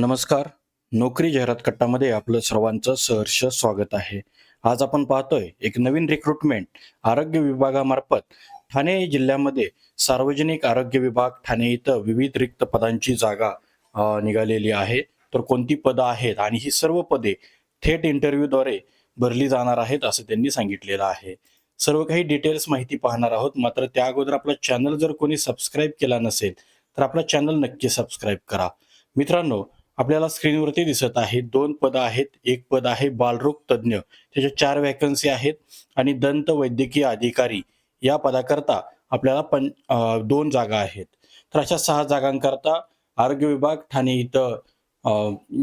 नमस्कार. नोकरी जाहिरात कट्टामध्ये आपलं सर्वांचं सहर्ष स्वागत आहे. आज आपण पाहतोय एक नवीन रिक्रुटमेंट आरोग्य विभागामार्फत ठाणे जिल्ह्यामध्ये सार्वजनिक आरोग्य विभाग ठाणे इथं विविध रिक्त पदांची जागा निघालेली आहे. तर कोणती पदं आहेत आणि ही सर्व पदे थेट इंटरव्ह्यूद्वारे भरली जाणार आहेत असं त्यांनी सांगितलेलं आहे. सर्व काही डिटेल्स माहिती पाहणार आहोत. मात्र त्या अगोदर आपला चॅनल जर कोणी सबस्क्राईब केला नसेल तर आपला चॅनल नक्की सबस्क्राईब करा. मित्रांनो आपल्याला स्क्रीनवरती दिसत आहे दोन पदं आहेत. एक पद आहे बालरोग तज्ज्ञ त्याच्या चार वॅकन्सी आहेत आणि दंत वैद्यकीय अधिकारी या पदाकरता आपल्याला पण दोन जागा आहेत. तर अशा सहा जागांकरता आरोग्य विभाग ठाणे इथं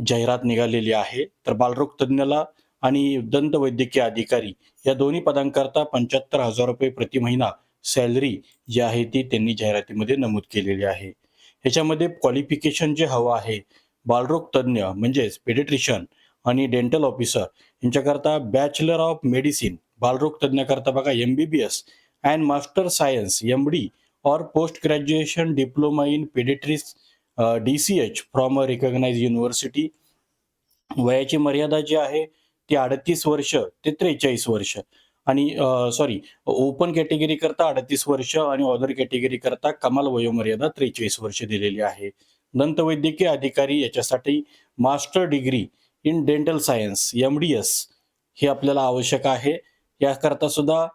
जाहिरात निघालेली आहे. तर बालरोग तज्ज्ञला आणि दंत वैद्यकीय अधिकारी या दोन्ही पदांकरता पंच्याहत्तर हजार रुपये प्रति महिना सॅलरी जी आहे ती त्यांनी जाहिरातीमध्ये नमूद केलेली आहे. ह्याच्यामध्ये क्वालिफिकेशन जे हवं आहे बालरोग तज्ज्ञ म्हणजेच पेडिट्रिशियन आणि डेंटल ऑफिसर यांच्याकरता बॅचलर ऑफ मेडिसिन बालरोग तज्ज्ञाकरता बघा M B B S and master science M D और post graduation diploma in paediatrics D C H from a recognise university वयाची मर्यादा जी आहे ती अडतीस वर्ष ते त्रेचाळीस वर्ष. आणि सॉरी ओपन कॅटेगरी करता अडतीस वर्ष आणि ऑदर कॅटेगरी करता कमाल वयोमर्यादा त्रेचाळीस वर्ष दिलेली आहे. दंतवैद्यकीय अधिकारी याच्यासाठी master degree in dental science M D S हे आपल्याला आवश्यक आहे. याकरता सुद्धा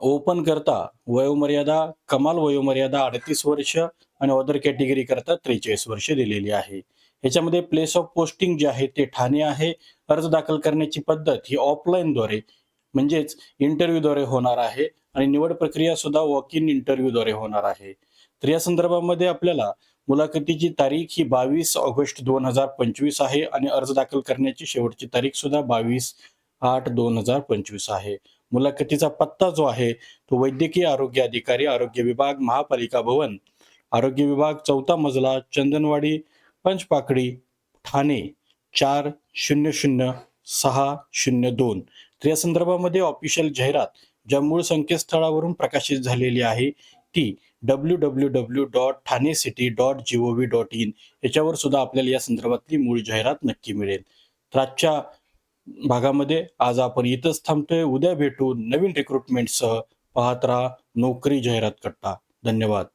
ओपन करता वयोमर्यादा कमाल वयोमर्यादा अडतीस वर्ष आणि अदर कॅटेगरी करता त्रेचाळीस वर्ष दिलेली आहे. याच्यामध्ये प्लेस ऑफ पोस्टिंग जे आहे ते ठाणे आहे. अर्ज दाखल करण्याची पद्धत ही ऑफलाईनद्वारे म्हणजेच इंटरव्ह्यूद्वारे होणार आहे. आणि निवड प्रक्रिया सुद्धा वॉक इन इंटरव्ह्यूद्वारे होणार आहे. तर या संदर्भामध्ये आपल्याला मुलाखतीची तारीख ही बावीस ऑगस्ट दोन हजार पंचवीस आहे आणि अर्ज दाखल करण्याची शेवटची तारीख सुद्धा बावीस आठ दोन हजार पंचवीस आहे. मुलाखतीचा पत्ता जो आहे तो वैद्यकीय आरोग्य अधिकारी आरोग्य विभाग महापालिका भवन आरोग्य विभाग चौथा मजला चंदनवाडी पंचपाकडी ठाणे चार शून्य शून्य सहा शून्य दोन. तर या संदर्भामध्ये ऑफिशियल जाहिरात ज्या मूळ संकेतस्थळावरून प्रकाशित झालेली आहे ती W W W dot Thane city dot G O V dot in याच्यावर सुद्धा आपल्याला या संदर्भातली मूळ जाहिरात नक्की मिळेल. तर आजच्या भागामध्ये आज आपण इथंच थांबतोय. उद्या भेटू नवीन रिक्रुटमेंटसह पाहत राहा नोकरी जाहिरात कट्टा. धन्यवाद.